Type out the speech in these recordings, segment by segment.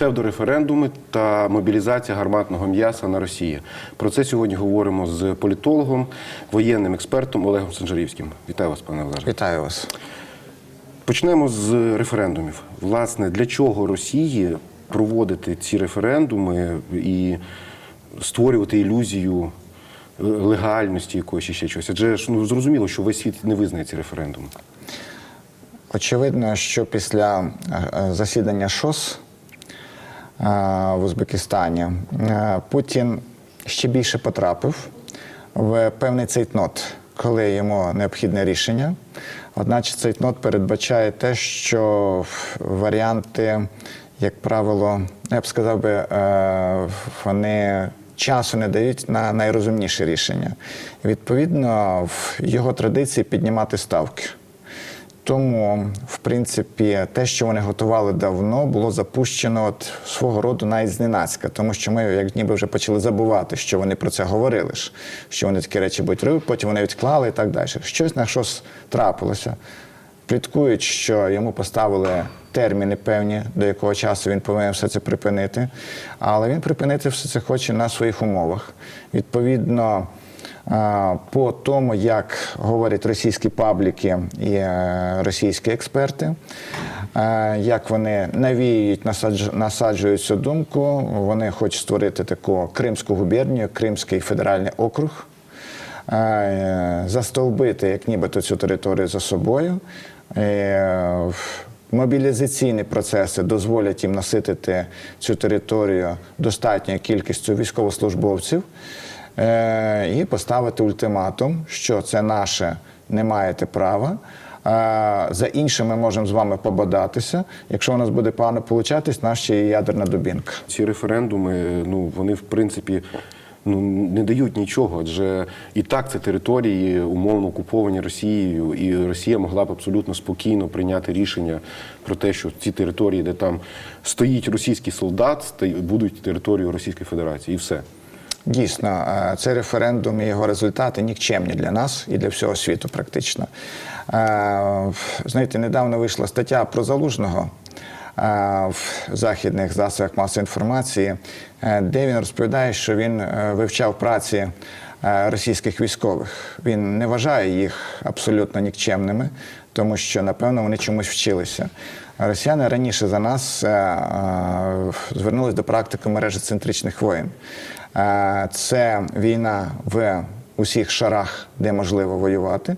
псевдореферендуми та мобілізація гарматного м'яса на Росії. Про це сьогодні говоримо з політологом, воєнним експертом Олегом Санжарівським. Вітаю вас, пане Олеже. Вітаю вас. Почнемо з референдумів. Власне, для чого Росії проводити ці референдуми і створювати ілюзію е, легальності якоїсь ще щось? Адже ж ну зрозуміло, що весь світ не визнає ці референдуми. Очевидно, що після е, е, засідання ШОС в Узбекистані е, Путін ще більше потрапив в певний цейтнот, коли йому необхідне рішення. Одначе цейтнот передбачає те, що варіанти, як правило, я б сказав би, е, вони часу не дають на найрозумніші рішення. Відповідно, в його традиції піднімати ставки. Тому, в принципі, те, що вони готували давно, було запущено от свого роду навіть зненацька, тому що ми, як ніби вже почали забувати, що вони про це говорили, ж, що вони такі речі будуть робити, потім вони відклали і так далі. Щось на щось трапилося. Пліткують, що йому поставили терміни певні, до якого часу він повинен все це припинити. Але він припинити все це хоче на своїх умовах. Відповідно, по тому, як говорять російські пабліки і е, російські експерти, е, як вони навіюють, насаджують цю думку, вони хочуть створити таку Кримську губернію, Кримський федеральний округ, е, застовбити як нібито цю територію за собою. Мобілізаційні процеси дозволять їм наситити цю територію достатньою кількістю військовослужбовців і поставити ультиматум, що це наше не маєте права. А за іншим ми можемо з вами пободатися. Якщо у нас буде погано получатись, нас ще є ядерна дубінка. Ці референдуми, ну вони в принципі ну не дають нічого, адже і так це території умовно окуповані Росією, і Росія могла б абсолютно спокійно прийняти рішення про те, що ці території, де там стоїть російський солдат, будуть територією Російської Федерації, і все. Дійсно, е, цей референдум і його результати нікчемні для нас і для всього світу, практично. Е, Знаєте, недавно вийшла стаття про залужного. е, В західних засобах масової інформації, де він розповідає, що він вивчав праці російських військових. Він не вважає їх абсолютно нікчемними, тому що, напевно, вони чомусь вчилися. Росіяни раніше за нас звернулись до практики мережі центричних воєн. Це війна в усіх шарах, де можливо воювати.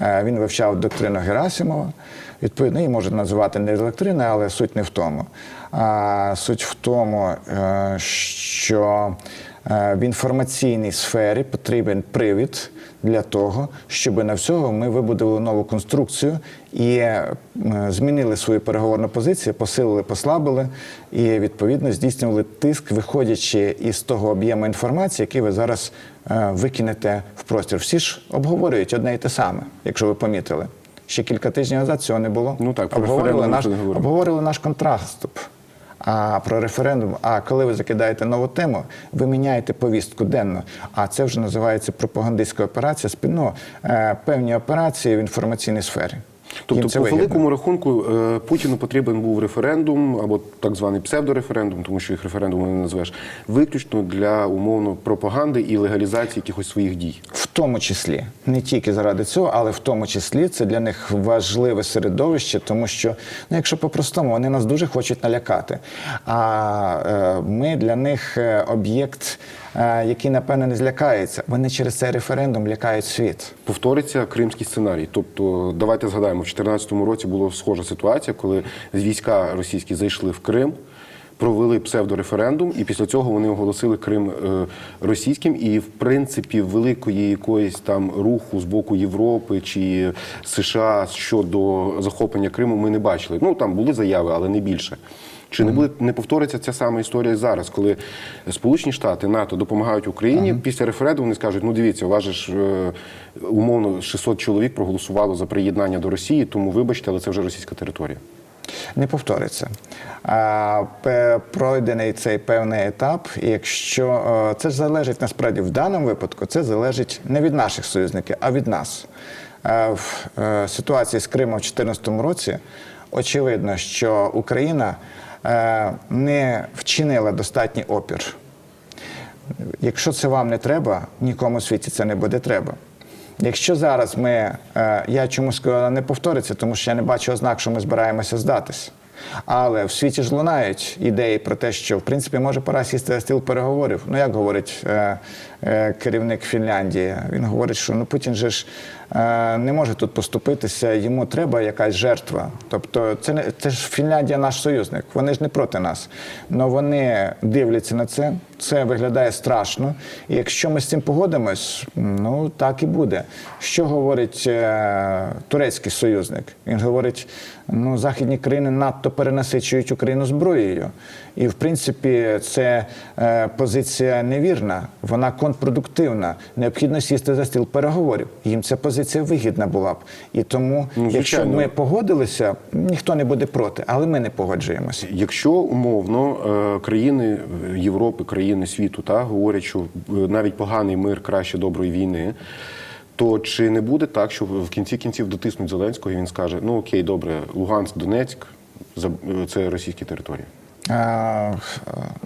Він вивчав доктрину Герасимова. Відповідно, її можуть називати не доктрина, але суть не в тому. А Суть в тому, е, що е, в інформаційній сфері потрібен привід для того, щоб на всього ми вибудували нову конструкцію і е, змінили свою переговорну позицію, посилили, послабили і відповідно здійснювали тиск, виходячи із того об'єму інформації, який ви зараз викинете в простір. Всі ж обговорюють одне і те саме, якщо ви помітили. Ще кілька тижнів назад цього не було. Ну так, про обговорили наш, не обговорили наш контраступ. А про референдум, а коли ви закидаєте нову тему, ви міняєте повістку денно. А це вже називається пропагандистська операція, спільно е, певні операції в інформаційній сфері. Тобто, Їм це по вигідно. великому рахунку, е, Путіну потрібен був референдум або так званий псевдореферендум, тому що їх референдумом не назвеш, виключно для умовно пропаганди і легалізації якихось своїх дій. В тому числі не тільки заради цього, але в тому числі це для них важливе середовище, тому що, ну якщо по-простому, вони нас дуже хочуть налякати. А е, ми для них е, об'єкт, який напевно не злякається. Вони через цей референдум лякають світ. Повториться кримський сценарій. Тобто, давайте згадаємо, в 2014 році була схожа ситуація, коли війська російські зайшли в Крим. Провели псевдореферендум, і після цього вони оголосили Крим е, російським. І в принципі, великої якоїсь там руху з боку Європи чи США щодо захоплення Криму ми не бачили. Ну там були заяви, але не більше. Чи не буде не повториться ця сама історія зараз, коли Сполучені Штати НАТО допомагають Україні після референдуму? Вони скажуть: ну дивіться, у вас же ж е, умовно 600 чоловік проголосувало за приєднання до Росії, тому вибачте, але це вже російська територія. Не повториться. Пройдений цей певний етап, якщо е, це ж залежить насправді в даному випадку, це залежить не від наших союзників, а від нас. Е, В ситуації з Кримом в 2014 році очевидно, що Україна не вчинила достатній опір. Якщо це вам не треба, нікому в світі це не буде треба. Якщо зараз ми, е, я чомусь сказала, не повториться, тому що я не бачу ознак, що ми збираємося здатись. Але в світі ж лунають ідеї про те, що в принципі може пора сісти за стіл переговорів. Ну як говорить е, е, керівник Фінляндії, він говорить, що ну Путін же ж е, не може тут поступитися, йому треба якась жертва. Тобто, це не це ж Фінляндія наш союзник. Вони ж не проти нас. але вони дивляться на це. Це виглядає страшно. І якщо ми з цим погодимось, ну так і буде. Що говорить е, турецький союзник? Він говорить: ну, західні країни надто перенасичують Україну зброєю. І в принципі, це е, позиція невірна, вона контрпродуктивна. Необхідно сісти за стіл переговорів. Їм ця позиція вигідна була б. І тому, Ну, якщо ми погодилися, ніхто не буде проти, але ми не погоджуємося. Якщо умовно е, країни Європи, країни світу та говорять, що е, навіть поганий мир краще доброї війни. То чи не буде так, що в кінці кінців дотиснуть Зеленського і він скаже: ну окей, добре, Луганськ, Донецьк е, це російські території?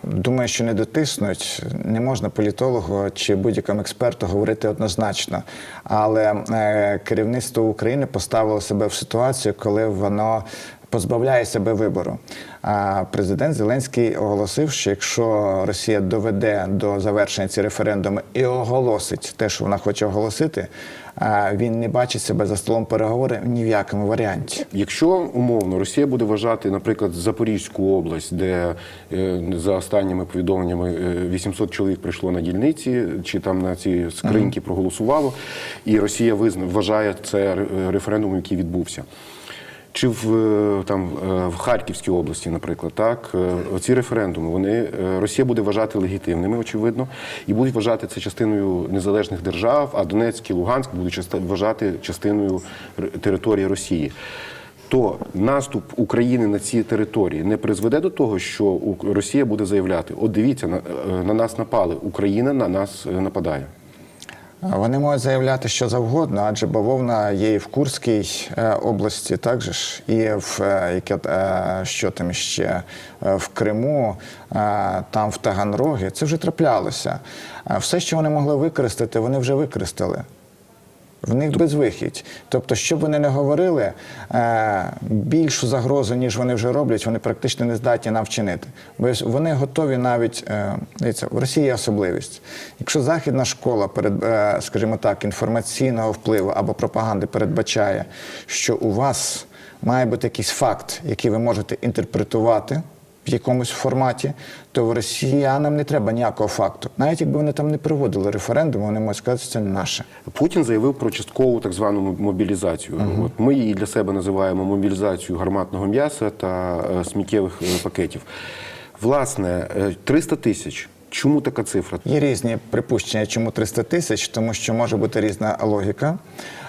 Думаю, що не дотиснуть. Не можна політологу чи будь-якому експерту говорити однозначно. Але е, керівництво України поставило себе в ситуацію, коли воно позбавляє себе вибору. А президент Зеленський оголосив, що якщо Росія доведе до завершення ці референдуми і оголосить те, що вона хоче оголосити, він не бачить себе за столом переговорів ні в якому варіанті. Якщо умовно Росія буде вважати, наприклад, Запорізьку область, де е, за останніми повідомленнями е, 800 чоловік прийшло на дільниці, чи там на ці скриньки проголосувало, і Росія визна, вважає це ре- референдумом, який відбувся. Чи в е, там е, в Харківській області, наприклад, так е, ці референдуми вони Росія буде вважати легітимними, очевидно, і будуть вважати це частиною незалежних держав, а Донецьк і Луганськ будуть части- вважати частиною території Росії. То наступ України на ці території не призведе до того, що Росія буде заявляти: от дивіться, на, на нас напали, Україна на нас нападає. Вони можуть заявляти що завгодно, адже бавовна є і в Курській е, області, також ж, і в е, яке, е, що там ще в Криму, там в Таганрогі. Це вже траплялося. Все, що вони могли використати, вони вже використали. В них безвихідь. Тобто, що б вони не говорили, е, більшу загрозу, ніж вони вже роблять, вони практично не здатні нам вчинити. Бо вони готові навіть, е, дивіться, в Росії є особливість. Якщо західна школа, перед, е, скажімо так, інформаційного впливу або пропаганди передбачає, що у вас має бути якийсь факт, який ви можете інтерпретувати в якомусь форматі, то росіянам не треба ніякого факту. Навіть якби вони там не проводили референдум, вони можуть сказати, що це не наше. Путін заявив про часткову так звану мобілізацію. От ми її для себе називаємо мобілізацією гарматного м'яса та е, сміттєвих е, пакетів. Власне, е, 300 тисяч. Чому така цифра? Є різні припущення, чому 300 тисяч, тому що може бути різна логіка.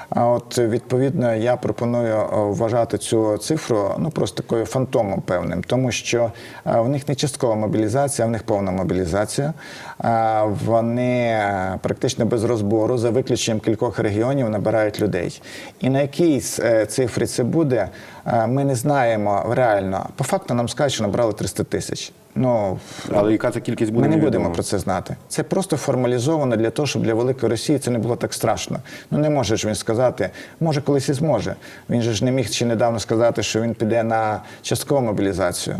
А от відповідно я пропоную вважати цю цифру ну просто такою фантомом певним, тому що е, в них не часткова мобілізація, в них повна мобілізація. А Вони е, практично без розбору, за виключенням кількох регіонів, набирають людей. І на якій е, цифрі це буде, е, ми не знаємо реально. По факту нам скажуть, що набрали 300 тисяч. Ну Але яка це кількість буде? ми не невідомо. будемо про це знати. Це просто формалізовано для того, щоб для великої Росії це не було так страшно. Ну не може ж він сказати, може колись і зможе. Він же ж не міг ще недавно сказати, що він піде на часткову мобілізацію.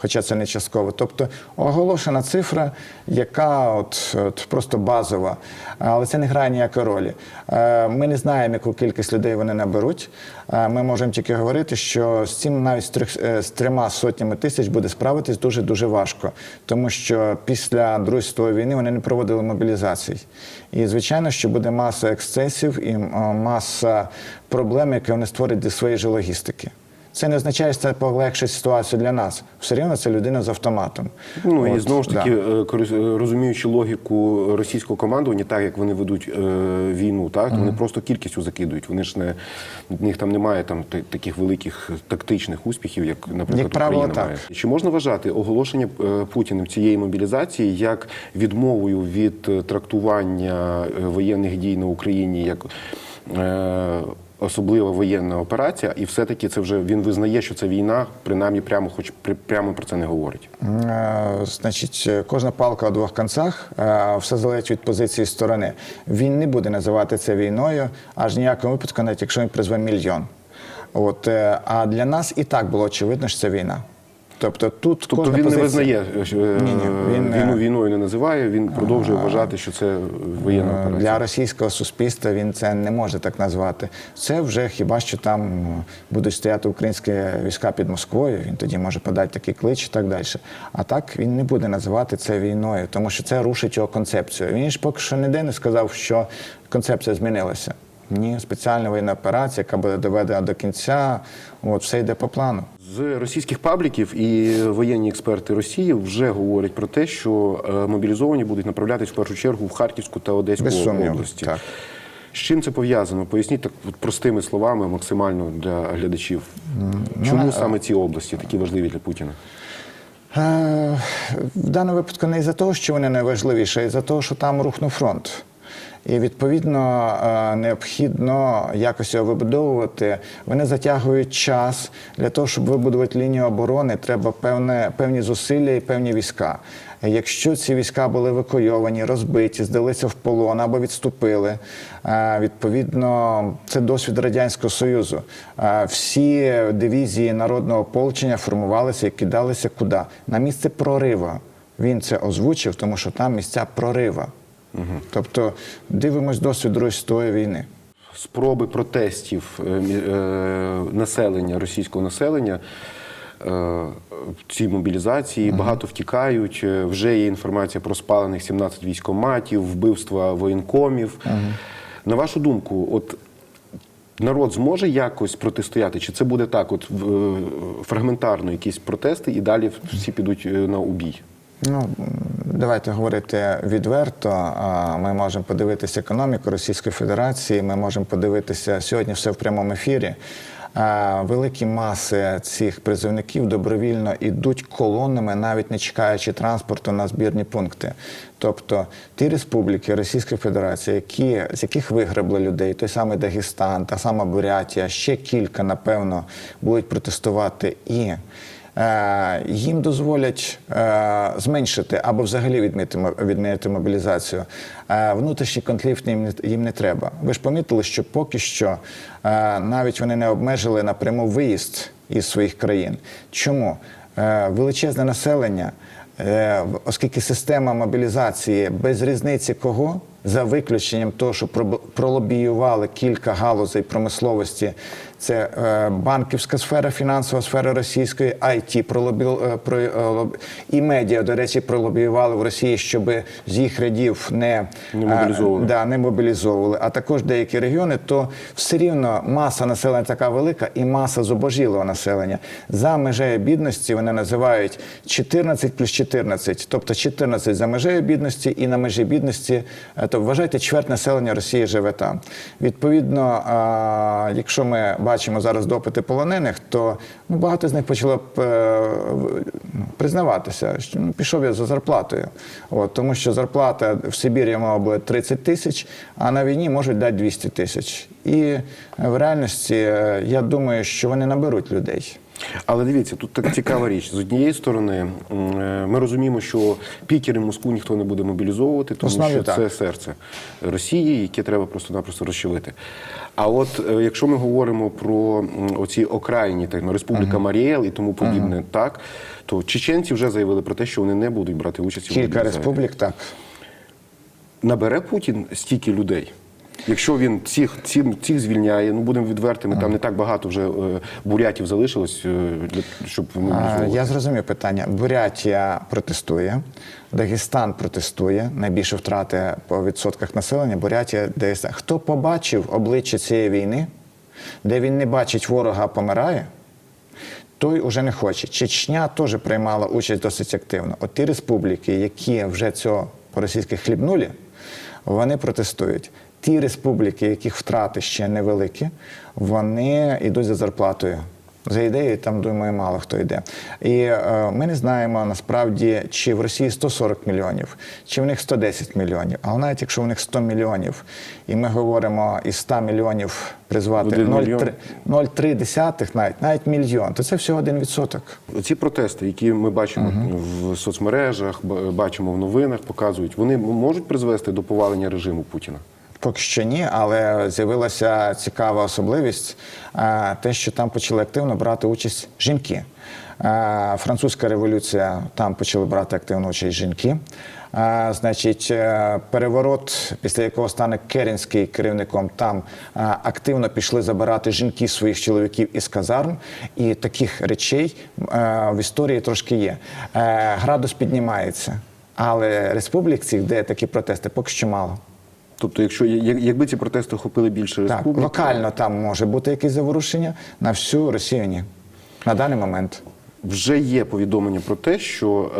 Хоча це не частково. Тобто оголошена цифра, яка от, от просто базова, але це не грає ніякої ролі. Е, Ми не знаємо, яку кількість людей вони наберуть. Е, Ми можемо тільки говорити, що з цим навіть з, трьох, е, з трьома сотнями тисяч буде справитись дуже дуже важко, тому що після Другої світової війни вони не проводили мобілізацій. І звичайно, що буде маса ексцесів і маса проблем, які вони створять для своєї ж логістики. Це не означає, що це полегшить ситуацію для нас. Все рівно це людина з автоматом. Ну і знову ж таки, е, корис- е, розуміючи логіку російського командування, так як вони ведуть е, війну, так то вони просто кількістю закидують. Вони ж не в них там немає там та- таких великих тактичних успіхів, як, наприклад, Як правило, Україна так. має. Чи можна вважати оголошення е, Путіним цієї мобілізації як відмовою від е, трактування е, воєнних дій на Україні як е, особлива воєнна операція, і все-таки це вже він визнає, що це війна, принаймні прямо, хоч прямо про це не говорить. Е, Значить, кожна палка у двох кінцях, е, все залежить від позиції сторони. Він не буде називати це війною, аж ніякому випадку, навіть якщо він призве мільйон. От, е, а для нас і так було очевидно, що це війна. Тобто тут Тобто кожна він позиція... не визнає е, Ні-ні, він, е, війну війною не називає. Він продовжує вважати, що це воєнна Е, операція. Для російського суспільства він це не може так назвати. Це вже хіба що там будуть стояти українські війська під Москвою. Він тоді може подати такий клич і так далі. А так він не буде називати це війною, тому що це рушить його концепцію. Він ж поки що ніде не сказав, що концепція змінилася. Ні, спеціальна воєнна операція, яка буде доведена до кінця. От все йде по плану. З російських пабліків і воєнні експерти Росії вже говорять про те, що е, мобілізовані будуть направлятись в першу чергу в Харківську та Одеську Без сумніву, області. так. З чим це пов'язано? Поясніть так от простими словами, максимально для глядачів. Чому саме ці області такі важливі для Путіна? В даному випадку не із-за того, що вони найважливіші, а із-за того, що там рухнув фронт. І відповідно е, необхідно якось його вибудовувати. Вони затягують час для того, щоб вибудувати лінію оборони. Треба певне певні зусилля і певні війська. Якщо ці війська були евакуйовані, розбиті, здалися в полон або відступили, е, відповідно, це досвід радянського союзу. Е, Всі дивізії народного ополчення формувалися і кидалися куди? На місце прорива. Він це озвучив, тому що там місця прорива. Тобто дивимось досвід світової війни. Спроби протестів е, е, населення, російського населення е, в цій мобілізації багато втікають. Е, Вже є інформація про спалених 17 військоматів, вбивства воєнкомів. На вашу думку, от народ зможе якось протистояти? Чи це буде так, от е, фрагментарно якісь протести, і далі всі підуть на убій? Ну, давайте говорити відверто. Ми можемо подивитися економіку Російської Федерації. Ми можемо подивитися сьогодні все в прямому ефірі. Великі маси цих призовників добровільно йдуть колонами, навіть не чекаючи транспорту на збірні пункти. Тобто ті республіки Російської Федерації, які, з яких вигребли людей, той самий Дагестан, та сама Бурятія, ще кілька, напевно, будуть протестувати і їм дозволять е, зменшити або взагалі відмінити, мо- мобілізацію. Е, внутрішній конфлікт їм не, треба. Ви ж помітили, що поки що е, навіть вони не обмежили напряму виїзд із своїх країн. Чому? Е, величезне населення, е, оскільки система мобілізації без різниці кого. За виключенням того, що пролобіювали кілька галузей промисловості, це е, банківська сфера, фінансова сфера російської, IT пролобі, е, про, е, і медіа, до речі, пролобіювали в Росії, щоб з їх рядів не, Не мобілізовували. да, не мобілізовували, а також деякі регіони, то все рівно маса населення така велика і маса зубожілого населення. За межею бідності вони називають 14 плюс 14, тобто 14 за межею бідності і на межі бідності, то вважайте, чверть населення Росії живе там. Відповідно, якщо ми бачимо зараз допити полонених, то ну, багато з них почало е, ну, признаватися, що ну, пішов я за зарплатою. От, тому що зарплата в Сибірі мала би 30 тисяч, а на війні можуть дати 200 тисяч. І в реальності е, я думаю, що вони наберуть людей. Але дивіться, тут така цікава річ. З однієї сторони, е, ми розуміємо, що Пітер і Москву ніхто не буде мобілізовувати, тому основі що так. це серце Росії, яке треба просто-напросто розчавити. А от е, якщо ми говоримо про оці окраїні, так, ну, Республіка Маріел і тому подібне, так, то чеченці вже заявили про те, що вони не будуть брати участь у Кілька республік так. Набере Путін стільки людей. Якщо він цих, цих, цих звільняє, ну будемо відвертими, там не так багато вже е, бурятів залишилось, е, щоб мобілізовувати. Я зрозумів питання. Бурятія протестує, Дагестан протестує. Найбільше втрати по відсотках населення. Бурятія, Дагестан. Хто побачив обличчя цієї війни, де він не бачить ворога, а помирає? Той уже не хоче. Чечня теж приймала участь досить активно. От ті республіки, які вже цього по-російськи хлібнули, вони протестують. Ті республіки, яких втрати ще невеликі, вони йдуть за зарплатою. За ідеєю, там думаю, мало хто йде. І е, ми не знаємо насправді, чи в Росії 140 мільйонів, чи в них 110 мільйонів. Але навіть якщо в них 100 мільйонів, і ми говоримо із 100 мільйонів призвати 0,3 0,3 десятих, навіть навіть мільйон, то це всього один відсоток. Ці протести, які ми бачимо в соцмережах, бачимо в новинах, показують, вони можуть призвести до повалення режиму Путіна. Поки що ні, але з'явилася цікава особливість, е, те, що там почали активно брати участь жінки. Е, Французька революція там почали брати активну участь жінки. Е, Значить, переворот, після якого стане Керенський керівником, там активно пішли забирати жінки своїх чоловіків із казарм. І таких речей в історії трошки є. Градус піднімається, але республік цих, де такі протести, поки що мало. Тобто, якщо якби ці протести охопили більше Так, республік, локально там може бути якесь заворушення, на всю Росію ні. На даний момент. вже є повідомлення про те, що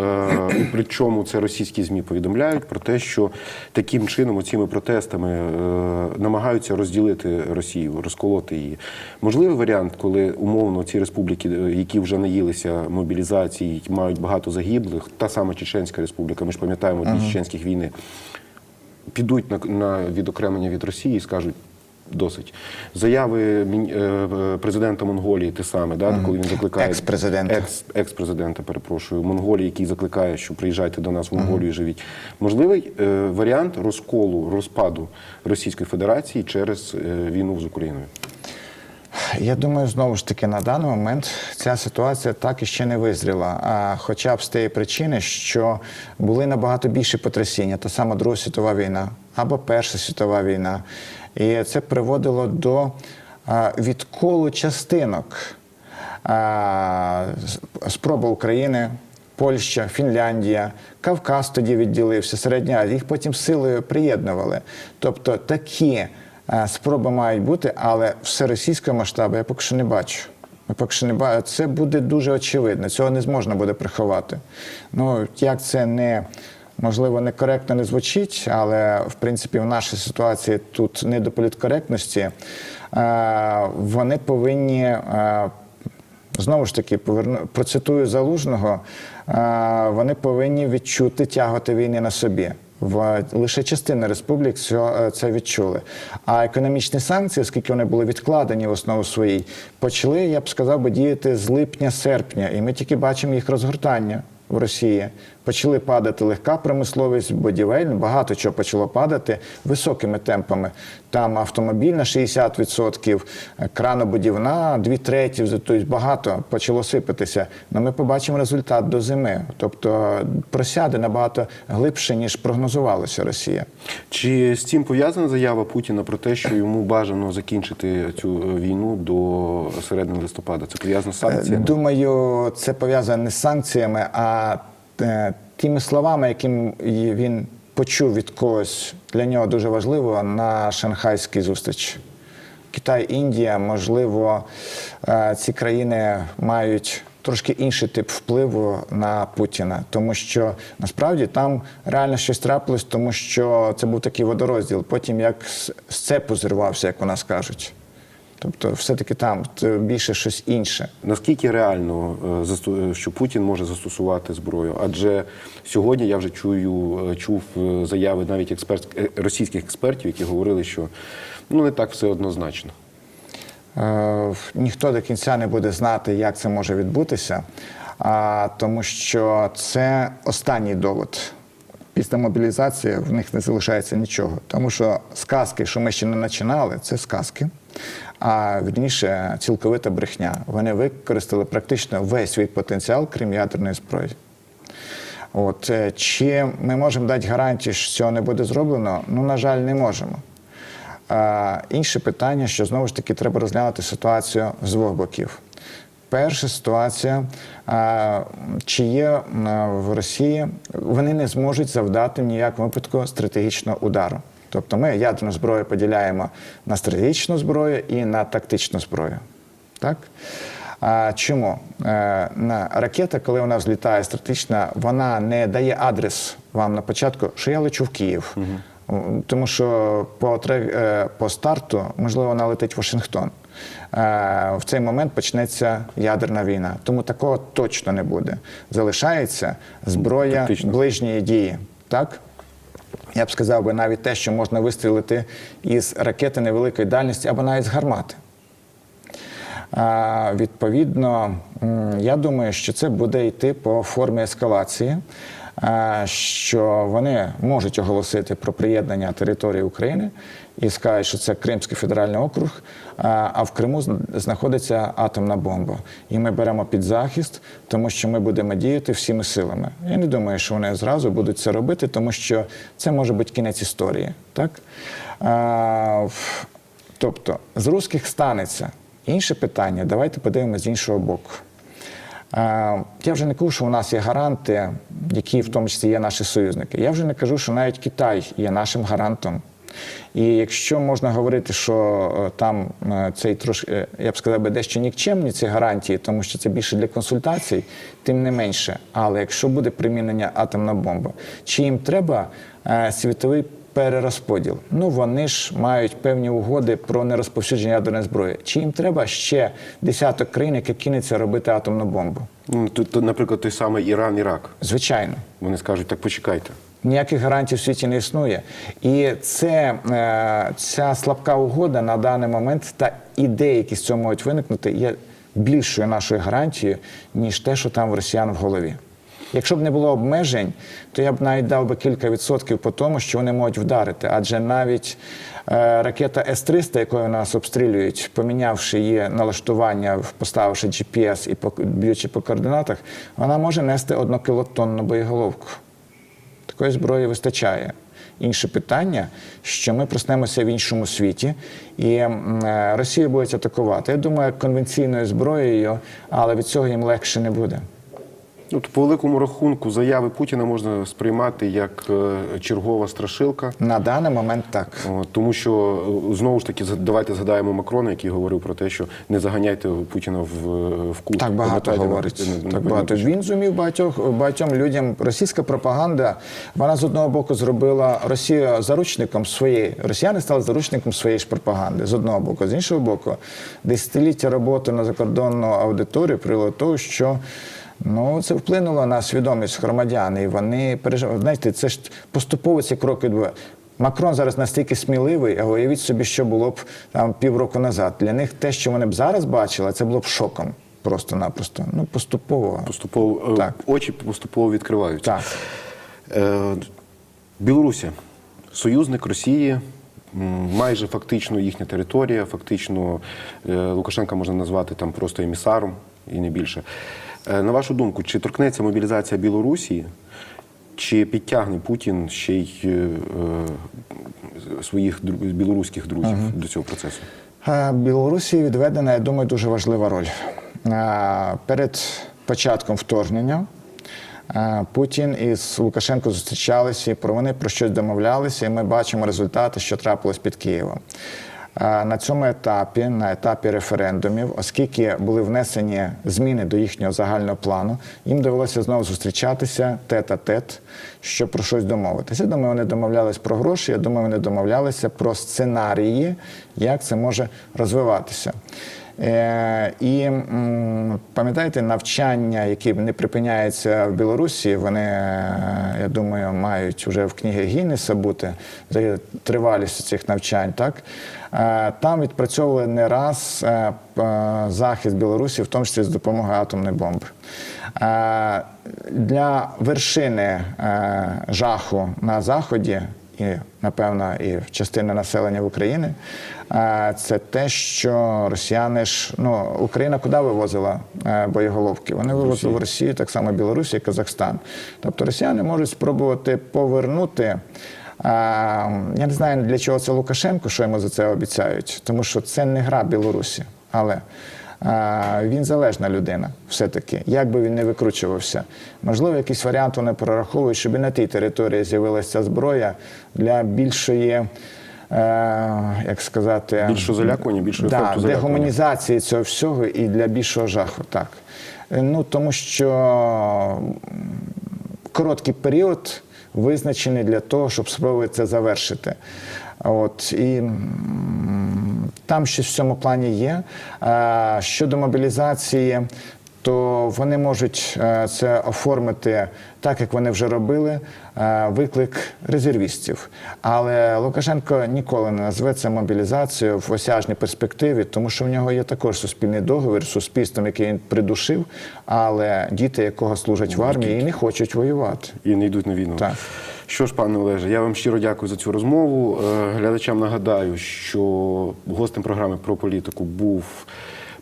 е, причому це російські змі повідомляють про те, що таким чином, оціми протестами е, намагаються розділити Росію, розколоти її. Можливий варіант, коли умовно ці республіки, е, які вже наїлися мобілізації, мають багато загиблих, та сама Чеченська республіка, ми ж пам'ятаємо дві чеченських війни, підуть на, на відокремлення від Росії і скажуть. Досить заяви е, президента Монголії, те саме, да, коли він закликає Екс-президента. екс, екс-президента, перепрошую, Монголії, який закликає, що приїжджайте до нас в Монголію, і живіть. Можливий е, варіант розколу, розпаду Російської Федерації через е, війну з Україною. Я думаю, знову ж таки, на даний момент ця ситуація так і ще не визріла. А хоча б з тієї причини, що були набагато більші потрясіння, та сама Друга світова війна або Перша світова війна. І це приводило до відколу частинок. А, с- спроба України. Польща, Фінляндія, Кавказ тоді відділився, Середня їх потім силою приєднували. Тобто такі спроби мають бути, але всеросійського масштабу я поки що не бачу. Поки що не бачу. Це буде дуже очевидно, цього не зможна буде приховати. Ну, як це не можливо некоректно не звучить, але в принципі в нашій ситуації тут не до політкоректності. Е, Вони повинні. е, Знову ж таки, поверну процитую залужного. е, Вони повинні відчути тяготи війни на собі. В лише частина республік е, це відчули. А економічні санкції, оскільки вони були відкладені в основу своїй, почали, я б сказав, би діяти з липня-серпня, і ми тільки бачимо їх розгортання в Росії. Почали падати легка промисловість, будівельна, багато чого почало падати високими темпами. Там автомобільна 60%, кранобудівна 2 треті, тобто багато почало сипатися. Ну ми побачимо результат до зими. Тобто просяде набагато глибше, ніж прогнозувалося Росія. Чи з цим пов'язана заява Путіна про те, що йому бажано закінчити цю е, війну до середини листопада? Це пов'язано з санкціями? Думаю, це пов'язане не з санкціями, а е, тими словами, яким він почув від когось для нього дуже важливо на шанхайській зустрічі. Китай, Індія, можливо, е, ці країни мають трошки інший тип впливу на Путіна, тому що насправді там реально щось трапилось, тому що це був такий водорозділ. Потім як з цепу зірвався, як у нас кажуть. Тобто, все-таки там більше щось інше. Наскільки реально, е, що Путін може застосувати зброю? Адже сьогодні я вже чую, е, чув е, заяви навіть експерт, е, російських експертів, які говорили, що ну не так все однозначно. Е, ніхто до кінця не буде знати, як це може відбутися, а, тому що це останній довод. Після мобілізації в них не залишається нічого. Тому що сказки, що ми ще не починали, це сказки. А вірніше, цілковита брехня. Вони використали практично весь свій потенціал, крім ядерної зброї. От е, чи ми можемо дати гарантію, що цього не буде зроблено? Ну, на жаль, не можемо. А, інше питання, що знову ж таки треба розглянути ситуацію з двох боків. Перша ситуація, а, чи є в Росії, вони не зможуть завдати в ніякому випадку стратегічного удару. Тобто ми ядерну зброю поділяємо на стратегічну зброю і на тактичну зброю. Так? А, чому? Е, на ракета, коли вона взлітає стратегічна, вона не дає адрес вам на початку, що я лечу в Київ. М, Тому що по, е, по старту, можливо, вона летить в Вашингтон. Е, В цей момент почнеться ядерна війна. Тому такого точно не буде. Залишається зброя Тактично. ближньої дії. Так? Я б сказав би навіть те, що можна вистрілити із ракети невеликої дальності або навіть з гармати. Відповідно, я думаю, що це буде йти по формі ескалації, що вони можуть оголосити про приєднання території України і скажуть, що це Кримський федеральний округ, а в Криму зн- знаходиться атомна бомба. І ми беремо під захист, тому що ми будемо діяти всіми силами. Я не думаю, що вони зразу будуть це робити, тому що це може бути кінець історії. Так? Тобто з русських станеться. Інше питання, давайте подивимося з іншого боку. Я вже не кажу, що у нас є гаранти, які в тому числі є наші союзники. Я вже не кажу, що навіть Китай є нашим гарантом. І якщо можна говорити, що е, там е, цей трошки, е, я б сказав, би, дещо нікчемні ці гарантії, тому що це більше для консультацій, тим не менше. Але якщо буде примінення атомна бомба, чи їм треба світовий перерозподіл. Ну вони ж мають певні угоди про нерозповсюдження ядерної зброї. Чи їм треба ще десяток країн, які кинеться робити атомну бомбу? Ну, тут, тут, наприклад, той самий Іран, Ірак. Звичайно. Вони скажуть, так почекайте. Ніяких гарантій в світі не існує. І це, е, ця слабка угода на даний момент та ідеї, які з цього можуть виникнути, є більшою нашою гарантією, ніж те, що там в росіян в голові. Якщо б не було обмежень, то я б навіть дав би кілька відсотків по тому, що вони можуть вдарити. Адже навіть е, ракета С-300, якою нас обстрілюють, помінявши її налаштування, поставивши GPS і по- б'ючи по координатах, вона може нести однокілотонну боєголовку. Такої зброї вистачає. Інше питання, що ми проснемося в іншому світі, і е, Росія буде атакувати. Я думаю, конвенційною зброєю, але від цього їм легше не буде. Ну, то по великому рахунку заяви Путіна можна сприймати як е, чергова страшилка. На даний момент так. Тому що е, знову ж таки давайте згадаємо Макрона, який говорив про те, що не заганяйте Путіна в, в кут. Так багато говорить. на- на- Так на- багато. Він зумів багатьох багатьом людям. Російська пропаганда вона з одного боку зробила Росію заручником своєї. Росіяни стали заручником своєї ж пропаганди з одного боку. З іншого боку, десятиліття роботи на закордонну аудиторію привело до того, що. Ну, це вплинуло на свідомість громадян, і вони переживають. Знаєте, це ж поступово ці кроки відбувають. Макрон зараз настільки сміливий, а уявіть собі, що було б там півроку назад. Для них те, що вони б зараз бачили, це було б шоком. Просто-напросто. Ну, поступово. Поступово е, Так. очі поступово відкриваються. Так. Е, Білорусі союзник Росії, майже фактично їхня територія. Фактично е, Лукашенка можна назвати там просто емісаром і не більше. Е, На вашу думку, чи торкнеться мобілізація Білорусі, чи підтягне Путін ще й е, е, своїх білоруських друзів до цього процесу? Білорусі відведена, я думаю, дуже важлива роль. Перед початком вторгнення Путін із Лукашенко зустрічалися і про вони про щось домовлялися, і ми бачимо результати, що трапилось під Києвом. На цьому етапі, на етапі референдумів, оскільки були внесені зміни до їхнього загального плану, їм довелося знову зустрічатися тет-а-тет, щоб про щось домовитися. Я думаю, вони домовлялись про гроші. Я думаю, вони домовлялися про сценарії, як це може розвиватися. Е, і пам'ятаєте, навчання, які не припиняються в Білорусі, вони, е, я думаю, мають вже в книгі Гіннеса бути за тривалістю цих навчань. Так? Е, Там відпрацьовували не раз е, захист Білорусі, в тому числі з допомогою атомної бомби. Е, Для вершини е, жаху на Заході і, напевно, і частина населення України, е, це те, що росіяни ж ну Україна куди вивозила е, боєголовки? Вони вивозили в Росію, так само Білорусі і Казахстан. Тобто росіяни можуть спробувати повернути. Я не знаю для чого це Лукашенко, що йому за це обіцяють, тому що це не гра Білорусі, але а, Він залежна людина, все-таки, як би він не викручувався. Можливо, якийсь варіант вони прораховують, щоб і на тій території з'явилася зброя для більшої, е, як сказати, Більшого залякування, більшого да, ефекту залякування. дегуманізації цього всього і для більшого жаху. Так. Е, Ну, тому що короткий період визначені для того, щоб спробувати це завершити. От і там щось в цьому плані є. Щодо мобілізації, то вони можуть е, це оформити так, як вони вже робили, е, виклик резервістів. Але Лукашенко ніколи не назве це мобілізацією в осяжній перспективі, тому що в нього є також суспільний договір з суспільством, який він придушив, але діти, якого служать в армії, і не хочуть воювати. І не йдуть на війну. Так. Що ж, пане Олеже, я вам щиро дякую за цю розмову. Е, Глядачам нагадаю, що гостем програми про політику був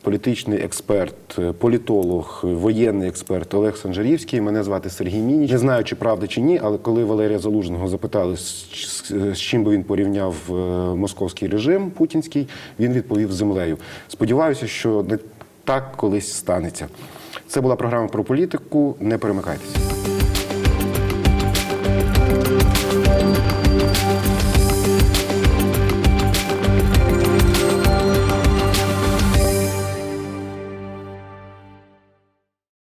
політичний експерт, е, політолог, е, воєнний експерт Олег Санжарівський. Мене звати Сергій Мініч. Не знаю, чи правда чи ні, але коли Валерія Залужного запитали, з, чим би він порівняв е, московський режим путінський, він відповів землею. Сподіваюся, що не так колись станеться. Це була програма про політику. Не перемикайтеся.